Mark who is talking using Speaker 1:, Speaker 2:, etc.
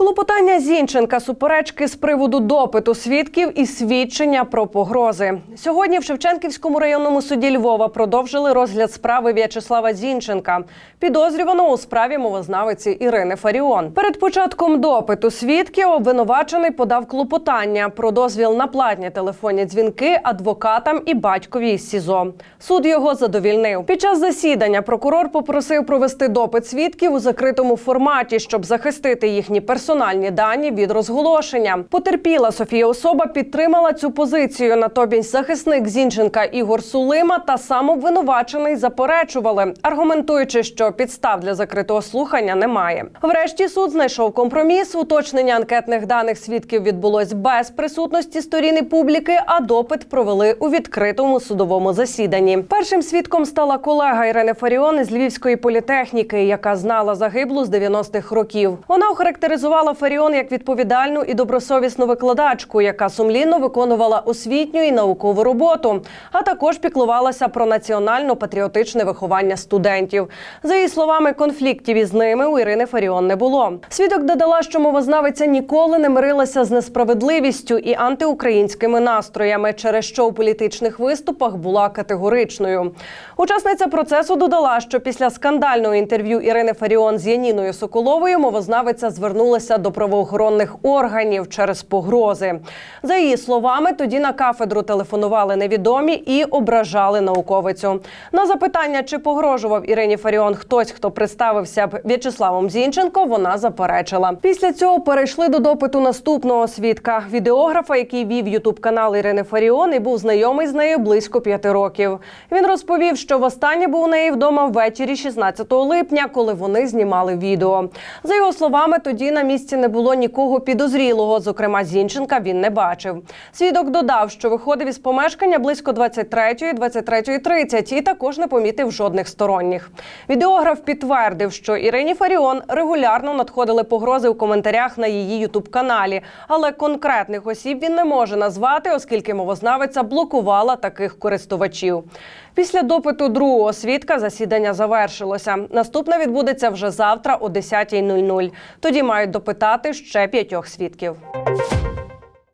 Speaker 1: Клопотання Зінченка, суперечки з приводу допиту свідків і свідчення про погрози. Сьогодні в Шевченківському районному суді Львова продовжили розгляд справи В'ячеслава Зінченка, підозрюваного у справі мовознавиці Ірини Фаріон. Перед початком допиту свідків обвинувачений подав клопотання про дозвіл на платні телефонні дзвінки адвокатам і батькові із СІЗО. Суд його задовільнив. Під час засідання прокурор попросив провести допит свідків у закритому форматі, щоб захистити їхні персональні дані від розголошення. Потерпіла Софія Особа підтримала цю позицію. Натомість захисник Зінченка Ігор Сулима та сам обвинувачений заперечували, аргументуючи, що підстав для закритого слухання немає. Врешті суд знайшов компроміс. Уточнення анкетних даних свідків відбулось без присутності сторін і публіки, а допит провели у відкритому судовому засіданні. Першим свідком стала колега Ірини Фаріон із Львівської політехніки, яка знала загиблу з 90-х років. Вона охарактеризувала Фаріон як відповідальну і добросовісну викладачку, яка сумлінно виконувала освітню і наукову роботу, а також піклувалася про національно-патріотичне виховання студентів. За її словами, конфліктів із ними у Ірини Фаріон не було. Свідок додала, що мовознавиця ніколи не мирилася з несправедливістю і антиукраїнськими настроями, через що у політичних виступах була категоричною. Учасниця процесу додала, що після скандального інтерв'ю Ірини Фаріон з Яніною Соколовою мовознавиця звернулася до правоохоронних органів через погрози. За її словами, тоді на кафедру телефонували невідомі і ображали науковицю. На запитання, чи погрожував Ірині Фаріон хтось, хто представився б В'ячеславом Зінченко, вона заперечила. Після цього перейшли до допиту наступного свідка відеографа, який вів ютуб канал Ірини Фаріон і був знайомий з нею близько п'яти років. Він розповів, що востаннє був у неї вдома ввечері 16 липня, коли вони знімали відео. За його словами, тоді на місці не було нікого підозрілого. Зокрема, Зінченка він не бачив. Свідок додав, що виходив із помешкання близько 23-ї, 23.30 і також не помітив жодних сторонніх. Відеограф підтвердив, що Ірині Фаріон регулярно надходили погрози у коментарях на її ютуб-каналі, але конкретних осіб він не може назвати, оскільки мовознавиця блокувала таких користувачів. Після допиту другого свідка засідання завершилося. Наступне відбудеться вже завтра о 10.00. Тоді мають допитати ще п'ятьох свідків.